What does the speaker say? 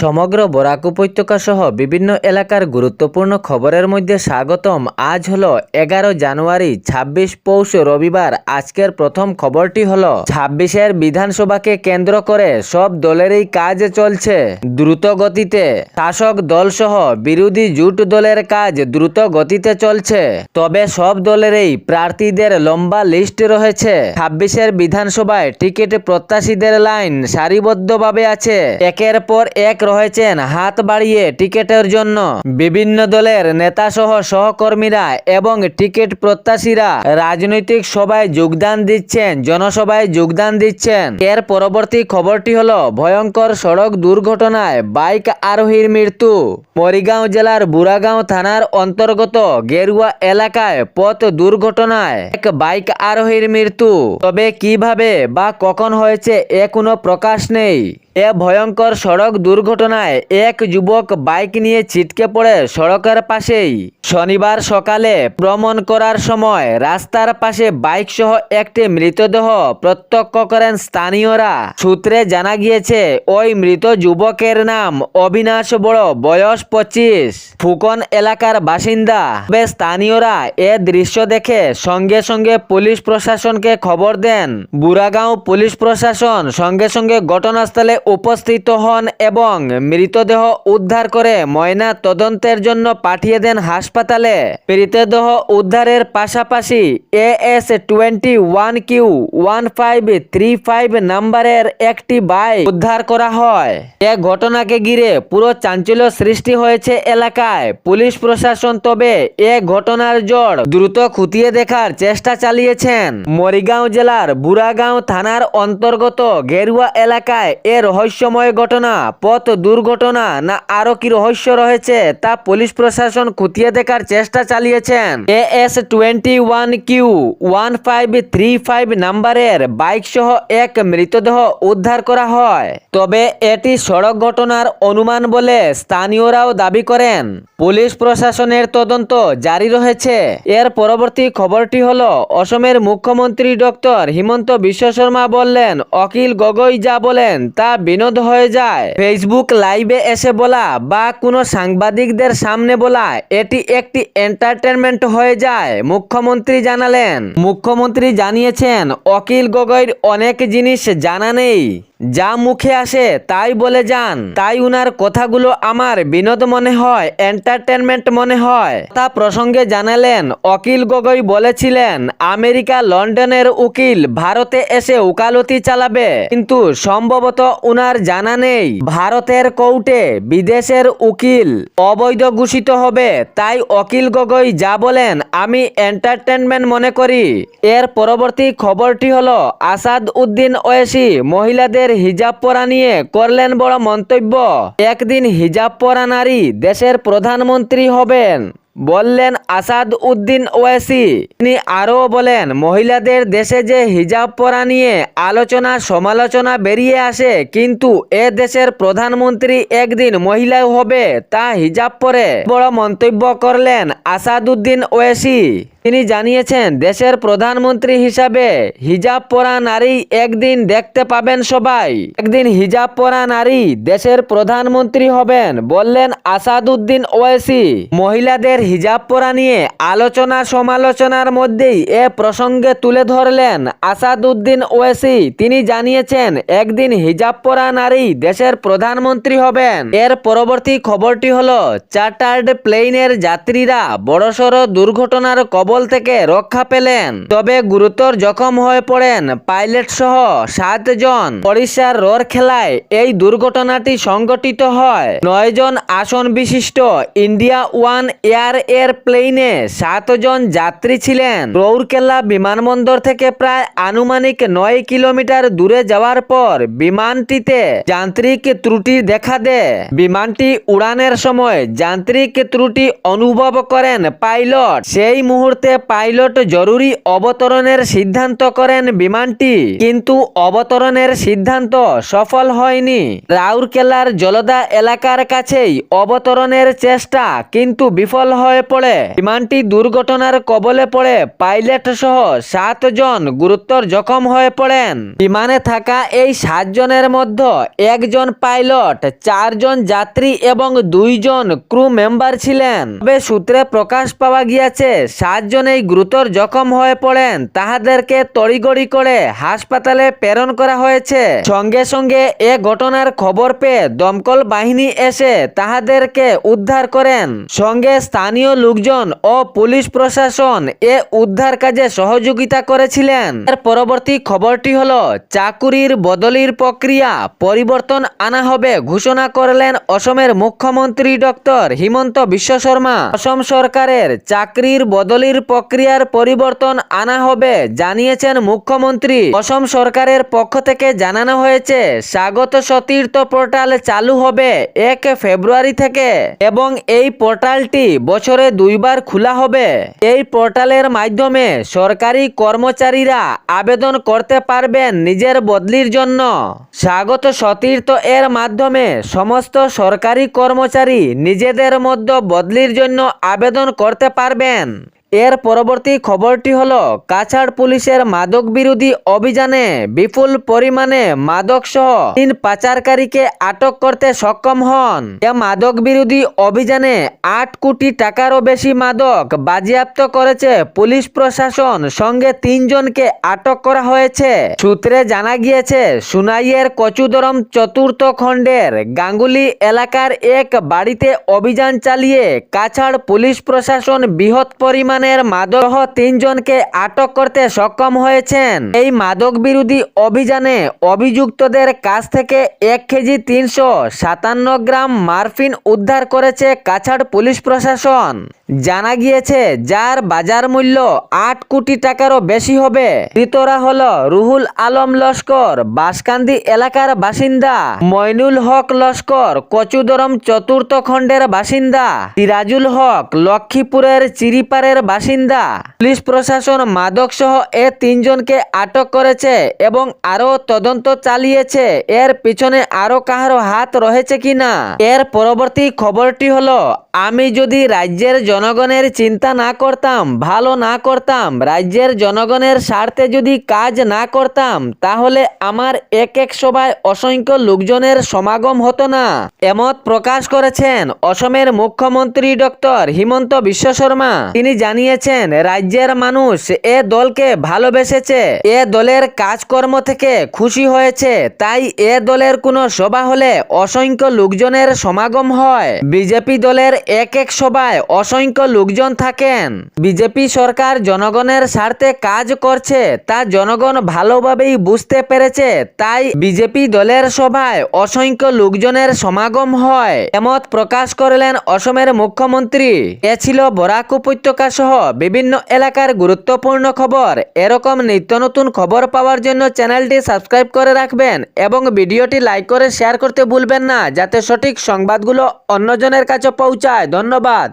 সমগ্র বরাক উপত্যকা সহ বিভিন্ন এলাকার গুরুত্বপূর্ণ খবরের মধ্যে স্বাগতম। আজ হলো এগারো জানুয়ারি, ছাব্বিশ পৌষ রবিবার। আজকের প্রথম খবরটি হলো, ছাব্বিশের বিধানসভাকে কেন্দ্র করে সব দলেরই কাজ চলছে। দ্রুত গতিতে শাসক দল সহ বিরোধী জোট দলের কাজ দ্রুত গতিতে চলছে। তবে সব দলেরই প্রার্থীদের লম্বা লিস্ট রয়েছে। ছাব্বিশের বিধানসভায় টিকিট প্রত্যাশীদের লাইন সারিবদ্ধভাবে আছে। একের পর এক রয়েছেন হাত বাড়িয়ে টিকিটের জন্য। বিভিন্ন দলের নেতা সহ সহকর্মীরা এবং টিকিট প্রত্যাশীরা রাজনৈতিক সভায় যোগদান দিচ্ছেন, জনসভায় যোগদান দিচ্ছেন। এর পরবর্তী খবরটি হল, ভয়ঙ্কর সড়ক দুর্ঘটনায় বাইক আরোহীর মৃত্যু। মরিগাঁও জেলার বুড়াগাঁও থানার অন্তর্গত গেরুয়া এলাকায় পথ দুর্ঘটনায় এক বাইক আরোহীর মৃত্যু। তবে কীভাবে বা কখন হয়েছে এ কোনো প্রকাশ নেই। এ ভয়ঙ্কর সড়ক দুর্ঘটনায় এক যুবক বাইক নিয়ে ছিটকে পড়ে সড়কের পাশেই। শনিবার সকালে ভ্রমণ করার সময় রাস্তার পাশে বাইক সহ একটি মৃতদেহ প্রত্যক্ষ করেন স্থানীয়রা। সূত্রে জানা গিয়েছে, ওই মৃত যুবকের নাম অবিনাশ বড়, বয়স পঁচিশ। ফুকন এলাকার বাসিন্দা। তবে স্থানীয়রা এ দৃশ্য দেখে সঙ্গে সঙ্গে পুলিশ প্রশাসনকে খবর দেন। বুড়াগাঁও পুলিশ প্রশাসন সঙ্গে সঙ্গে ঘটনাস্থলে উপস্থিত হন এবং মৃতদেহ উদ্ধার করে ময়না তদন্তের জন্য পাঠিয়ে দেন হাসপাতালে। মৃতদেহ উদ্ধারের পাশাপাশি A S twenty one Q one five three five নাম্বারের একটি বাইক উদ্ধার করা হয়। এ ঘটনাকে ঘিরে পুরো চাঞ্চল্য সৃষ্টি হয়েছে এলাকায়। পুলিশ প্রশাসন তবে এ ঘটনার জড় দ্রুত খুঁটিয়ে দেখার চেষ্টা চালিয়েছেন। মরিগাঁও জেলার বুড়াগাঁও থানার অন্তর্গত গেরুয়া এলাকায় এ রহস্যময় ঘটনা, পথ দুর্ঘটনা না আরও কি রহস্য রয়েছে তা পুলিশ প্রশাসন খুঁটিয়ে দেখার চেষ্টা চালিয়েছেন। A S twenty one Q, one five three five নাম্বারের বাইক সহ এক মৃতদেহ উদ্ধার করা হয়। তবে এটি সড়ক ঘটনার অনুমান বলে স্থানীয়রাও দাবি করেন। পুলিশ প্রশাসনের তদন্ত জারি রয়েছে। এর পরবর্তী খবরটি হল, অসমের মুখ্যমন্ত্রী ডক্টর হিমন্ত বিশ্ব শর্মা বললেন, অখিল গগৈ যা বলেন তা বিনোদ হয়ে যায়। ফেসবুক লাইভে এসে বলা বা কোনো সাংবাদিকদের সামনে বলা, এটি একটি এন্টারটেনমেন্ট হয়ে যায় মুখ্যমন্ত্রী জানালেন। মুখ্যমন্ত্রী জানিয়েছেন অকিল গগৈর অনেক জিনিস জানা নেই। যা মুখে আসে, তাই বলে যান। তাই উনার কথাগুলো আমার বিনোদ মনে হয় এন্টারটেনমেন্ট মনে হয়। তা প্রসঙ্গে জানালেন, অকিল গগৈ বলেছিলেন, আমেরিকা লন্ডনের উকিল ভারতে এসে উকালতি চালাবে। কিন্তু সম্ভবত উনার জানা নেই, ভারতের কোর্টে বিদেশের উকিল অবৈধ ঘোষিত হবে। তাই অকিল গগৈ যা বলেন, আমি এন্টারটেনমেন্ট মনে করি। এর পরবর্তী খবরটি হলো, আসাদ উদ্দিন ওয়েসি মহিলাদের হিজাব পরা নিয়ে করলেন বড় মন্তব্য। একদিন হিজাব পরা নারী দেশের প্রধানমন্ত্রী হবেন, বললেন আসাদ উদ্দিন ওয়েসি। তিনি আরও বলেন, মহিলাদের দেশে যে হিজাব পরা নিয়ে আলোচনা সমালোচনা বেরিয়ে আসে, কিন্তু এ দেশের প্রধানমন্ত্রী একদিন মহিলা হবে, তা হিজাব পরে বড় মন্তব্য করলেন আসাদ উদ্দিন ওয়েসি। তিনি জানিয়েছেন, দেশের প্রধানমন্ত্রী হিসাবে হিজাব পরা নারী একদিন দেখতে পাবেন সবাই। একদিন হিজাব পরা নারী দেশের প্রধানমন্ত্রী হবেন বললেন আসাদুদ্দিন ওয়েসি মহিলাদের হিজাব পরা নিয়ে আলোচনা সমালোচনার মধ্যেই এ প্রসঙ্গে তুলে ধরলেন আসাদুদ্দিন ওয়েসি তিনি জানিয়েছেন, একদিন হিজাব পরা নারী দেশের প্রধানমন্ত্রী হবেন। এর পরবর্তী খবরটি হল, চার্টার্ড প্লেনের যাত্রীরা বড়সড় দুর্ঘটনার কবল থেকে রক্ষা পেলেন। তবে গুরুতর জখম হয়ে পড়েন পাইলট সহ সাতজন ওড়িশার রোর খেলায় এই দুর্ঘটনাটি সংঘটিত হয়। নয়জন আসন বিশিষ্ট ইন্ডিয়া ওয়ান এয়ার এর প্লেনে সাতজন যাত্রী ছিলেন। রৌরকেলা বিমানবন্দর থেকে প্রায় আনুমানিক নয় কিলোমিটার দূরে যাওয়ার পর বিমানটিতে যান্ত্রিক ত্রুটি দেখা দেয়। বিমানটি উড়ানের সময় যান্ত্রিক ত্রুটি অনুভব করেন পাইলট। সেই মুহূর্তে মুহূর্তে পাইলট জরুরি অবতরণের সিদ্ধান্ত করেন বিমানটি। কিন্তু অবতরণের সিদ্ধান্ত সফল হয়নি। রাউরকেলার জলদা এলাকার কাছেই অবতরণের চেষ্টা কিন্তু বিফল হয়ে পড়ে। বিমানটি দুর্ঘটনার কবলে পড়ে পাইলট সহ সাতজন গুরুতর জখম হয়ে পড়েন। বিমানে থাকা এই সাতজনের মধ্যে একজন পাইলট চারজন যাত্রী এবং দুইজন ক্রু মেম্বার ছিলেন। তবে সূত্রে প্রকাশ পাওয়া গিয়েছে সাতজনেই গুরুতর জখম হয়ে পড়েন। তাহাদেরকে তড়িগড়ি করে হাসপাতালে প্রেরণ করা হয়েছে। সঙ্গে সঙ্গে এ ঘটনার খবর পেয়ে দমকল বাহিনী এসে তাহাদেরকে উদ্ধার করেন। সঙ্গে স্থানীয় লোকজন ও পুলিশ প্রশাসন এ উদ্ধার কাজে সহযোগিতা করেছিলেন। এর পরবর্তী খবরটি হল, চাকুরির বদলির প্রক্রিয়া পরিবর্তন আনা হবে ঘোষণা করলেন অসমের মুখ্যমন্ত্রী ডক্টর হিমন্ত বিশ্ব শর্মা। অসম সরকারের চাকরির বদলির প্রক্রিয়ার পরিবর্তন আনা হবে, জানিয়েছেন মুখ্যমন্ত্রী। অসম সরকারের পক্ষ থেকে জানানো হয়েছে, স্বাগত সতীর্থ পোর্টাল চালু হবে এক ফেব্রুয়ারি থেকে এবং এই পোর্টালটি বছরে দুইবার খোলা হবে। এই পোর্টালের মাধ্যমে সরকারি কর্মচারীরা আবেদন করতে পারবেন নিজের বদলির জন্য। স্বাগত সতীর্থ এর মাধ্যমে সমস্ত সরকারি কর্মচারী নিজেদের মধ্যে বদলির জন্য আবেদন করতে পারবেন। এর পরবর্তী খবরটি হল, কাছাড় পুলিশের মাদক বিরোধী অভিযানে বিপুল পরিমাণে মাদক সহ তিন পাচারকারীকে আটক করতে সক্ষম হন। এ মাদক বিরোধী অভিযানে আট কোটি টাকারও বেশি মাদক বাজেয়াপ্ত করেছে পুলিশ প্রশাসন, সঙ্গে তিনজনকে আটক করা হয়েছে। সূত্রে জানা গিয়েছে, সুনাইয়ের কচুদরম চতুর্থ খণ্ডের গাঙ্গুলি এলাকার এক বাড়িতে অভিযান চালিয়ে কাছাড় পুলিশ প্রশাসন বৃহৎ পরিমাণের মাদক সহ তিনজনকে আটক করতে সক্ষম হয়েছেন। এই মাদক বিরোধী অভিযানে অভিযুক্তদের কাছ থেকে এক কেজি তিনশো সাতান্ন গ্রাম মারফিন উদ্ধার করেছে কাছাড় পুলিশ প্রশাসন। জানা গিয়েছে, যার বাজার মূল্য আট কোটি টাকারও বেশি হবে। ধৃতরা হল রুহুল আলম লস্কর, বাসকান্দি এলাকার বাসিন্দা। মইনুল হক লস্কর, কচুদরম চতুর্থ খণ্ডের বাসিন্দা। সিরাজুল হক, লক্ষ্মীপুরের চিরিপাড়ের বাসিন্দা। পুলিশ প্রশাসন মাদক সহ এ তিনজনকে আটক করেছে এবং আরও তদন্ত চালিয়েছে। এর পিছনে আরও কাহারো হাত রয়েছে কিনা? এর পরবর্তী খবরটি হল, আমি যদি রাজ্যের জনগণের চিন্তা না করতাম, ভালো না করতাম, রাজ্যের জনগণের স্বার্থে যদি কাজ না করতাম, তাহলে আমার এক এক সভায় অসংখ্য লোকজনের সমাগম হতো না। এমত প্রকাশ করেছেন অসমের মুখ্যমন্ত্রী ডক্টর হিমন্ত বিশ্ব শর্মা। তিনি জানিয়েছেন, রাজ্যের মানুষ এ দলকে ভালোবেসেছে, এ দলের কাজকর্ম থেকে খুশি হয়েছে, তাই এ দলের কোনো সভা হলে অসংখ্য লোকজনের সমাগম হয়। বিজেপি দলের এক এক সভায় অসংখ্য লোকজন থাকেন। বিজেপি সরকার জনগণের স্বার্থে কাজ করছে, তা জনগণ ভালোভাবেই বুঝতে পেরেছে, তাই বিজেপি দলের সভায় অসংখ্য লোকজনের সমাগম হয়। এমত প্রকাশ করলেন অসমের মুখ্যমন্ত্রী। এ ছিল বরাক উপত্যকা সহ বিভিন্ন এলাকার গুরুত্বপূর্ণ খবর। এরকম নিত্য নতুন খবর পাওয়ার জন্য চ্যানেলটি সাবস্ক্রাইব করে রাখবেন এবং ভিডিওটি লাইক করে শেয়ার করতে ভুলবেন না, যাতে সঠিক সংবাদগুলো অন্যজনের কাছে পৌঁছায়। ধন্যবাদ।